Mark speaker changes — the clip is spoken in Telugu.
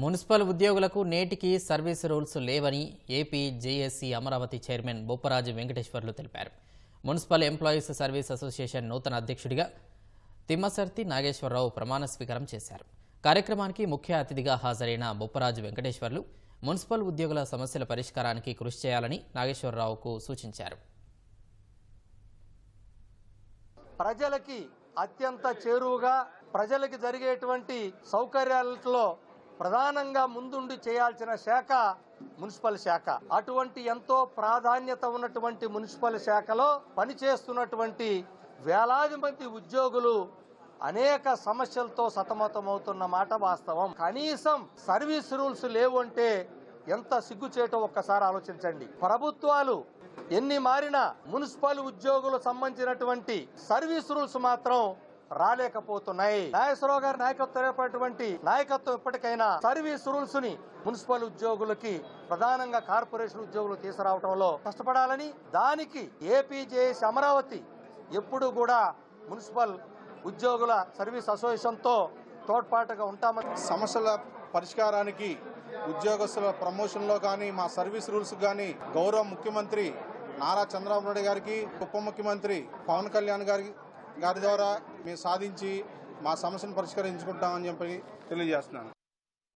Speaker 1: మున్సిపల్ ఉద్యోగులకు నేటికి సర్వీస్ రూల్స్ లేవని AP JAC Amaravati chairman Bopparaju Venkateswarlu తెలిపారు. మున్సిపల్ ఎంప్లాయీస్ సర్వీస్ అసోసియేషన్ నూతన అధ్యక్షుడిగా తిమ్మసర్తి నాగేశ్వరరావు ప్రమాణ స్వీకారం చేశారు. కార్యక్రమానికి ముఖ్య అతిథిగా హాజరైన బొప్పరాజు వెంకటేశ్వర్లు మున్సిపల్ ఉద్యోగుల సమస్యల పరిష్కారానికి కృషి చేయాలని నాగేశ్వరరావుకు సూచించారు.
Speaker 2: ప్రజలకి అత్యంత చేరువుగా ప్రజలకి జరిగేటువంటి సౌకర్యాలలో ప్రధానంగా ముందుండి చేయాల్సిన శాఖ మున్సిపల్ శాఖ. అటువంటి ఎంతో ప్రాధాన్యత ఉన్నటువంటి మున్సిపల్ శాఖలో పనిచేస్తున్నటువంటి వేలాది మంది ఉద్యోగులు అనేక సమస్యలతో సతమతమవుతున్న మాట వాస్తవం. కనీసం సర్వీస్ రూల్స్ లేవంటే ఎంత సిగ్గుచేటో ఒక్కసారి ఆలోచించండి. ప్రభుత్వాలు ఎన్ని మారినా మున్సిపల్ ఉద్యోగులు సంబంధించినటువంటి సర్వీస్ రూల్స్ మాత్రం రాలేకపోతున్నాయి. నాగేశ్వరరావు గారి నాయకత్వం నాయకత్వం ఇప్పటికైనా సర్వీస్ రూల్స్ని మున్సిపల్ ఉద్యోగులకి ప్రధానంగా కార్పొరేషన్ ఉద్యోగులు తీసుకురావడంలో కష్టపడాలని దానికి ఏపీజేఎస్ అమరావతి ఎప్పుడు కూడా మున్సిపల్ ఉద్యోగుల సర్వీస్ అసోసియేషన్తో తోడ్పాటుగా ఉంటామని
Speaker 3: సమస్యల పరిష్కారానికి ఉద్యోగస్తుల ప్రమోషన్లో కానీ మా సర్వీస్ రూల్స్ కానీ గౌరవ ముఖ్యమంత్రి నారా చంద్రబాబు నాయుడు గారికి ఉప ముఖ్యమంత్రి పవన్ కళ్యాణ్ గారికి గారి ద్వారా మేము సాధించి మా సమస్యను పరిష్కరించుకుంటామని చెప్పి తెలియజేస్తున్నాను.